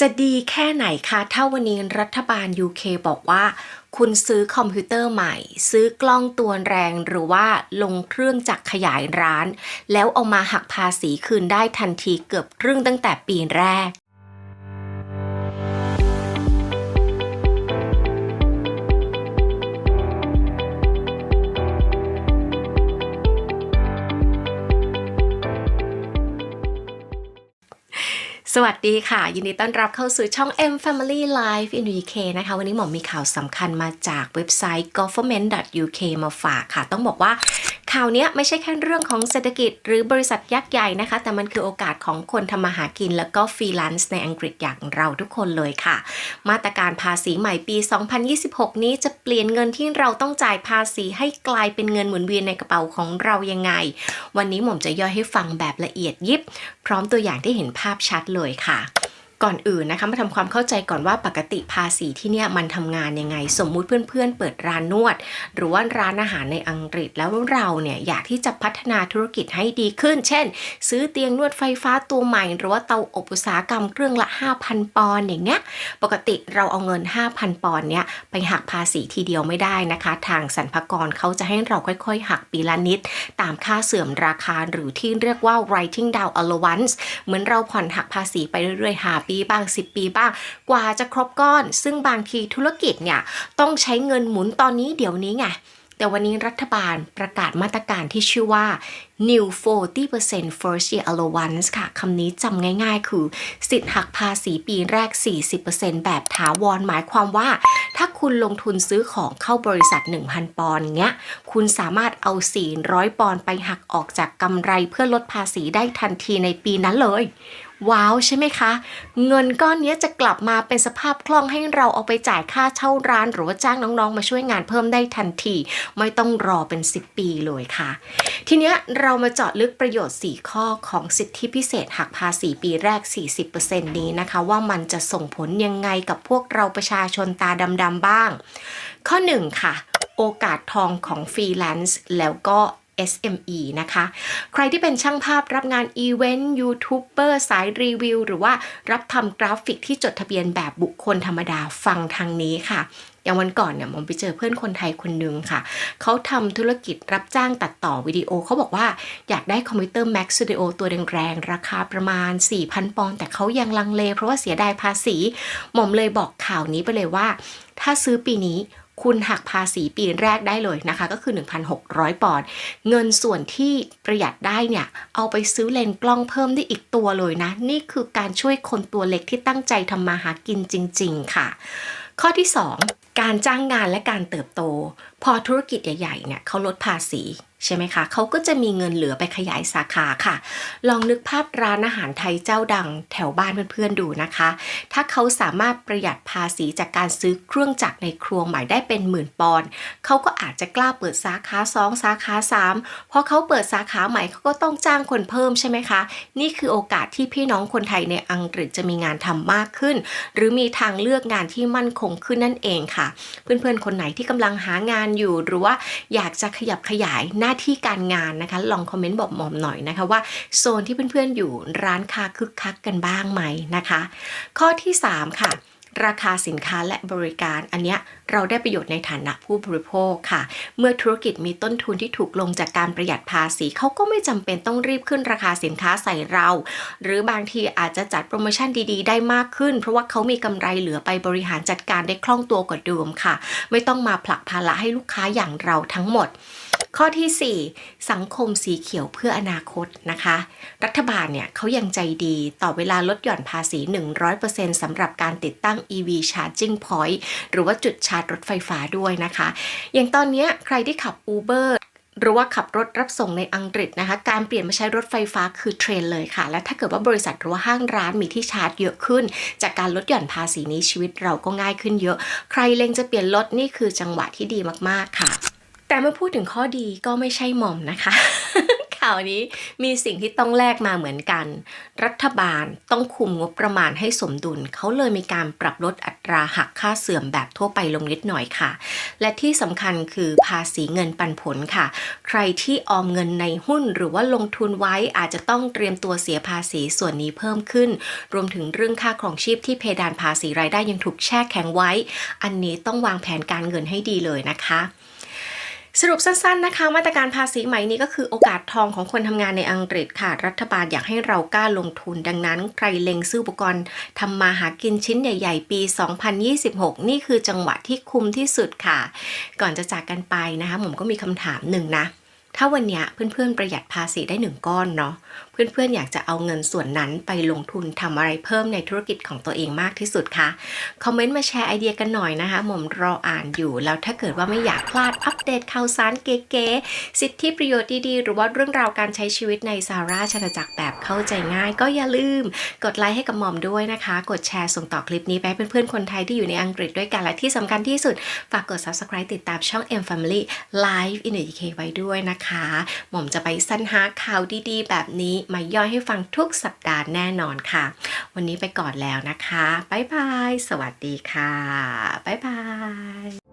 จะดีแค่ไหนคะถ้าวันนี้รัฐบาล UK บอกว่า คุณซื้อคอมพิวเตอร์ใหม่ ซื้อกล้องตัวแรงหรือว่าลงเครื่องจักรขยายร้าน แล้วเอามาหักภาษีคืนได้ทันทีเกือบครึ่งตั้งแต่ปีแรก สวัสดีค่ะ ยินดีต้อนรับเข้าสู่ช่อง M Family Life in UK นะคะ วันนี้หมอมีข่าวสำคัญมาจากเว็บไซต์ government.uk มาฝากค่ะ ต้องบอกว่า ข่าวนี้ไม่ใช่แค่เรื่องของเศรษฐกิจ หรือบริษัทยักษ์ใหญ่นะคะ แต่มันคือโอกาสของคนทำมาหากิน แล้วก็ฟรีแลนซ์ในอังกฤษอย่างเราทุกคนเลยค่ะ มาตรการภาษีใหม่ปี 2026 นี้จะเปลี่ยนเงินที่เราต้องจ่ายภาษีให้กลายเป็นเงินหมุนเวียนในกระเป๋าของเรายังไง วันนี้หม่อมจะย่อยให้ฟังแบบละเอียดยิบ พร้อมตัวอย่างที่เห็นภาพชัดเลยค่ะ ก่อนอื่นนะคะมาทำความเข้าใจก่อนว่าปกติภาษีที่เนี่ยมันทำงานยังไง สมมุติเพื่อนๆเปิดร้านนวด หรือว่าร้านอาหารในอังกฤษแล้วเราเนี่ยอยากที่จะพัฒนาธุรกิจให้ดีขึ้น เช่น ซื้อเตียงนวดไฟฟ้าตัวใหม่ หรือว่าเตาอบอุตสาหกรรมเครื่องละ 5,000 ปอนด์อย่างเงี้ยปกติเราเอาเงิน 5,000 ปอนด์เนี่ยไปหักภาษีทีเดียวไม่ได้นะคะ ทางสรรพากรเขาจะให้เราค่อยๆ หักปีละนิด ตามค่าเสื่อมราคาหรือที่เรียกว่า writing down allowance เหมือนเราผ่อนหักภาษีไปเรื่อยๆ5ปีบ้าง 10 ปีบ้าง กว่าจะครบก้อน ซึ่งบางทีธุรกิจเนี่ยต้องใช้เงินหมุนตอนนี้เดี๋ยวนี้ไงแต่วันนี้รัฐบาลประกาศมาตรการที่ชื่อว่า New 40% First Year Allowance ค่ะ คำนี้จำง่ายๆ คือ สิทธิ์หักภาษีปีแรก 40%แบบถาวร หมายความว่า ถ้าคุณลงทุนซื้อของเข้าบริษัท 1,000 ปอนด์เงี้ย คุณสามารถเอา 400 ปอนด์ไปหักออกจากกำไรเพื่อลดภาษีได้ทันทีในปีนั้นเลย ว้าวใช่ไหมคะ เงินก้อนนี้จะกลับมาเป็นสภาพคล่องให้เราเอาไปจ่ายค่าเช่าร้าน หรือว่าจ้างน้องๆ มาช่วยงานเพิ่มได้ทันที ไม่ต้องรอเป็น 10 ปีเลยค่ะ ทีนี้เรามาเจาะลึกประโยชน์ 4 ข้อของสิทธิพิเศษหักภาษีปีแรก 40%นี้นะคะ ว่ามันจะส่งผลยังไงกับพวกเราประชาชนตาดำๆบ้าง ข้อ 1 ค่ะ โอกาสทองของฟรีแลนซ์แล้วก็ SME นะคะ ใครที่เป็นช่างภาพรับงานอีเวนต์ยูทูบเบอร์สายรีวิว หรือว่ารับทำกราฟิกที่จดทะเบียนแบบบุคคลธรรมดาฟังทางนี้ค่ะอย่างวันก่อนเนี่ยผมไปเจอเพื่อนคนไทยคนหนึ่งค่ะ เขาทำธุรกิจรับจ้างตัดต่อวิดีโอ เขาบอกว่าอยากได้คอมพิวเตอร์ Mac Studio ตัวแรงๆ ราคาประมาณ 4,000 ปอนด์แต่เขายังลังเลเพราะว่าเสียดายภาษี หม่อมเลยบอกข่าวนี้ไปเลยว่า ถ้าซื้อปีนี้ คุณหักภาษีปีแรกได้เลยนะคะ ก็คือ 1,600 ปอนด์เงินส่วนที่ประหยัดได้เนี่ย เอาไปซื้อเลนส์กล้องเพิ่มได้อีกตัวเลยนะ นี่คือการช่วยคนตัวเล็กที่ตั้งใจทำมาหากินจริง ๆ ค่ะ ข้อที่ 2 การจ้างงานและการเติบโต พอธุรกิจใหญ่ๆเนี่ยเขาลดภาษีใช่ไหมคะเขาก็จะมีเงินเหลือไปขยายสาขาค่ะ ลองนึกภาพร้านอาหารไทยเจ้าดังแถวบ้านเพื่อนๆดูนะคะ ถ้าเขาสามารถประหยัดภาษีจากการซื้อเครื่องจักรในครัวใหม่ได้เป็นหมื่นปอนด์เขาก็อาจจะกล้าเปิดสาขา 2 สาขา 3 พอเขาเปิดสาขาใหม่เขาก็ต้องจ้างคนเพิ่มใช่ไหมคะ นี่คือโอกาสที่พี่น้องคนไทยในอังกฤษจะมีงานทำมากขึ้น หรือมีทางเลือกงานที่มั่นคงขึ้นนั่นเองค่ะ เพื่อนๆคนไหนที่กำลังหางานอยู่ หรือว่าอยากจะขยับขยายหน้าที่การงานนะคะ ลองคอมเมนต์บอกหมอมหน่อยนะคะว่าโซนที่เพื่อนๆอยู่ร้านค้าคึกคักกันบ้างไหมนะคะ ข้อที่ 3 ค่ะ ราคาสินค้าและบริการ อันเนี้ยเราได้ประโยชน์ในฐานะผู้บริโภคค่ะ เมื่อธุรกิจมีต้นทุนที่ถูกลงจากการประหยัดภาษีเขาก็ไม่จำเป็นต้องรีบขึ้นราคาสินค้าใส่เรา หรือบางทีอาจจะจัดโปรโมชั่นดีๆ ได้มากขึ้น เพราะว่าเขามีกำไรเหลือไปบริหารจัดการได้คล่องตัวกว่าเดิมค่ะ ไม่ต้องมาผลักภาระให้ลูกค้าอย่างเราทั้งหมด ข้อที่ 4 สังคมสีเขียวเพื่ออนาคตนะคะ รัฐบาลเนี่ยเขายังใจดีต่อเวลาลดหย่อนภาษี 100%สำหรับการติดตั้ง EV Charging Point หรือว่าจุดชาร์จรถไฟฟ้าด้วยนะคะ อย่างตอนนี้ใครที่ขับ Uber หรือว่าขับรถรับส่งในอังกฤษนะคะ การเปลี่ยนมาใช้รถไฟฟ้าคือเทรนเลยค่ะ และถ้าเกิดว่าบริษัทหรือว่าห้างร้านมีที่ชาร์จเยอะขึ้น จากการลดหย่อนภาษีนี้ชีวิตเราก็ง่ายขึ้นเยอะ ใครเล็งจะเปลี่ยนรถนี่คือจังหวะที่ดีมากๆค่ะ แต่เมื่อพูดถึงข้อดีก็ไม่ใช่หม่อมนะคะ ข่าวนี้มีสิ่งที่ต้องแลกมาเหมือนกัน รัฐบาลต้องคุมงบประมาณให้สมดุล เขาเลยมีการปรับลดอัตราหักค่าเสื่อมแบบทั่วไปลงนิดหน่อยค่ะ และที่สำคัญคือภาษีเงินปันผลค่ะ ใครที่ออมเงินในหุ้นหรือว่าลงทุนไว้อาจจะต้องเตรียมตัวเสียภาษีส่วนนี้เพิ่มขึ้น รวมถึงเรื่องค่าครองชีพที่เพดานภาษีรายได้ยังถูกแช่แข็งไว้ อันนี้ต้องวางแผนการเงินให้ดีเลยนะคะ สรุปสั้นๆนะคะมาตรการภาษีใหม่นี้ก็คือโอกาสทองของคนทำงานในอังกฤษค่ะ รัฐบาลอยากให้เรากล้าลงทุนดังนั้น ใครเล็งซื้ออุปกรณ์ทำมาหากินชิ้นใหญ่ ๆ ปี 2026 นี่คือจังหวะที่คุ้มที่สุดค่ะ ก่อนจะจากกันไปนะคะผมก็มีคำถามหนึ่งนะ ถ้าวันนี้เพื่อนๆประหยัดภาษีได้หนึ่งก้อนเนาะ เพื่อนๆอยากจะเอาเงินส่วนนั้นไปลงทุนทำอะไรเพิ่มในธุรกิจของตัวเองมากที่สุดคะคอมเมนต์มาแชร์ไอเดียกันหน่อยนะคะผมรออ่านอยู่แล้วถ้าเกิดว่าไม่อยากพลาดอัปเดตข่าวสารเก๋ๆสิทธิประโยชน์ดีๆ หรือว่าเรื่องราวการใช้ชีวิตในซาร่าชนาจักรแบบเข้าใจง่าย ก็อย่าลืม กดไลค์ให้กับหมอมด้วยนะคะ กดแชร์ส่งต่อคลิปนี้ไปให้เพื่อนๆคนไทยที่อยู่ในอังกฤษด้วยกันและที่สำคัญที่สุดฝากกด subscribe ติดตามช่อง M Family Live in the UK ไว้ด้วยนะคะ หม่อมจะไปสรรหาข่าวดีๆ แบบนี้มาย่อยให้ฟังทุกสัปดาห์แน่นอนค่ะ วันนี้ไปก่อนแล้วนะคะ บ๊ายบาย สวัสดีค่ะ บ๊ายบาย